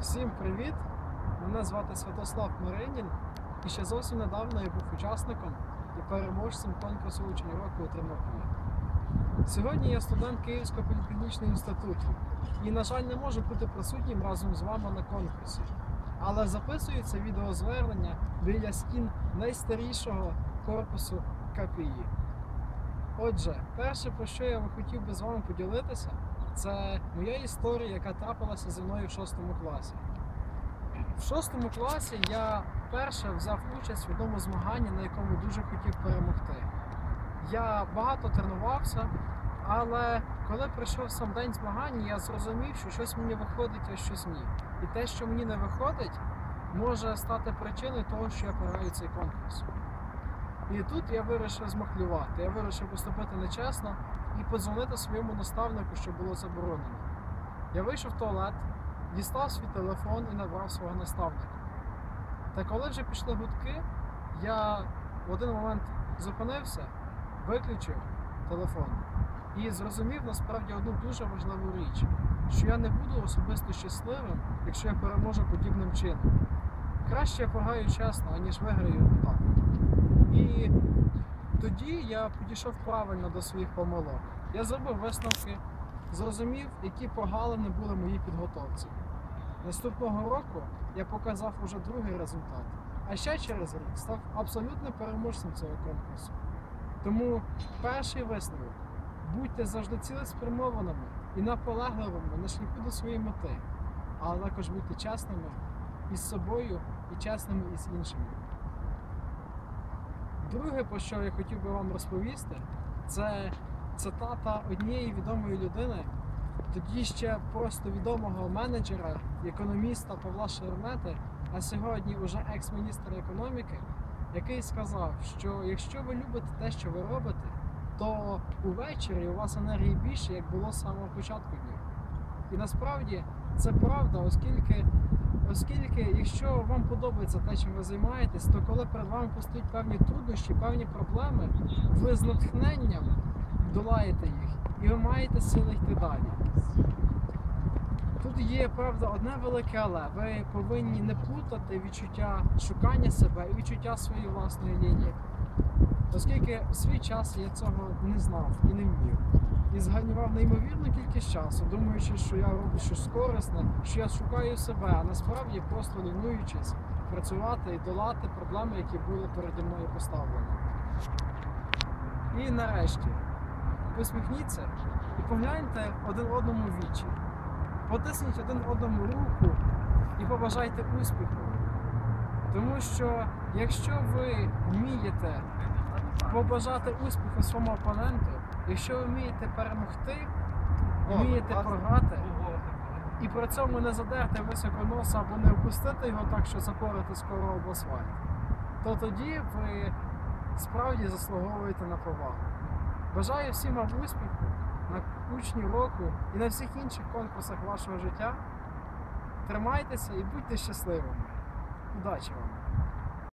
Всім привіт! Мене звати Святослав Маринін і ще зовсім недавно я був учасником і переможцем конкурсу учень року у Тернополі. Сьогодні я студент Київського політехнічного інституту і, на жаль, не можу бути присутнім разом з вами на конкурсі. Але записую це відеозвернення біля стін найстарішого корпусу КПІ. Отже, перше, про що я хотів би з вами поділитися, це моя історія, яка трапилася зі мною в шостому класі. В шостому класі я вперше взяв участь в одному змаганні, на якому дуже хотів перемогти. Я багато тренувався, але коли прийшов сам день змагань, я зрозумів, що щось мені виходить, а щось ні. І те, що мені не виходить, може стати причиною того, що я програю цей конкурс. І тут я вирішив змахлювати. Я вирішив поступити нечесно і подзвонити своєму наставнику, що було заборонено. Я вийшов в туалет, дістав свій телефон і набрав свого наставника. Та коли вже пішли гудки, я в один момент зупинився, виключив телефон і зрозумів насправді одну дуже важливу річ, що я не буду особисто щасливим, якщо я переможу подібним чином. Краще я програю чесно, аніж виграю так. Тоді я підійшов правильно до своїх помилок. Я зробив висновки, зрозумів, які прогалини були в моїй підготовці. Наступного року я показав уже другий результат, а ще через рік став абсолютним переможцем цього конкурсу. Тому перший висновок будьте завжди цілеспрямованими і наполегливими на шляху до своєї мети, але також будьте чесними із собою і чесними із іншими. Друге, про що я хотів би вам розповісти, це цитата однієї відомої людини, тоді ще просто відомого менеджера, економіста Павла Шеремети, а сьогодні уже екс-міністра економіки, який сказав, що якщо ви любите те, що ви робите, то увечері у вас енергії більше, як було з самого початку дня. І насправді це правда, оскільки Оскільки, якщо вам подобається те, чим ви займаєтесь, то коли перед вами постають певні труднощі, певні проблеми, ви з натхненням долаєте їх і ви маєте сили йти далі. Тут є правда одне велике але. Ви повинні не плутати відчуття шукання себе і відчуття своєї власної лінії. Оскільки в свій час я цього не знав і не вмів. І зганював неймовірну кількість часу, думаючи, що я роблю щось корисне, що я шукаю себе, а насправді просто лінуючись працювати і долати проблеми, які були переді мною поставлені. І нарешті посміхніться і погляньте один одному в вічі. Потисніть один одному руку і побажайте успіху. Тому що якщо ви вмієте побажати успіху своєму опоненту, якщо ви вмієте перемогти, вмієте програти, і при цьому не задерти високо носа або не опустити його так, що запорити скоро об асфальт, то тоді ви справді заслуговуєте на повагу. Бажаю всім вам успіху на учні року і на всіх інших конкурсах вашого життя. Тримайтеся і будьте щасливими. Удачі вам!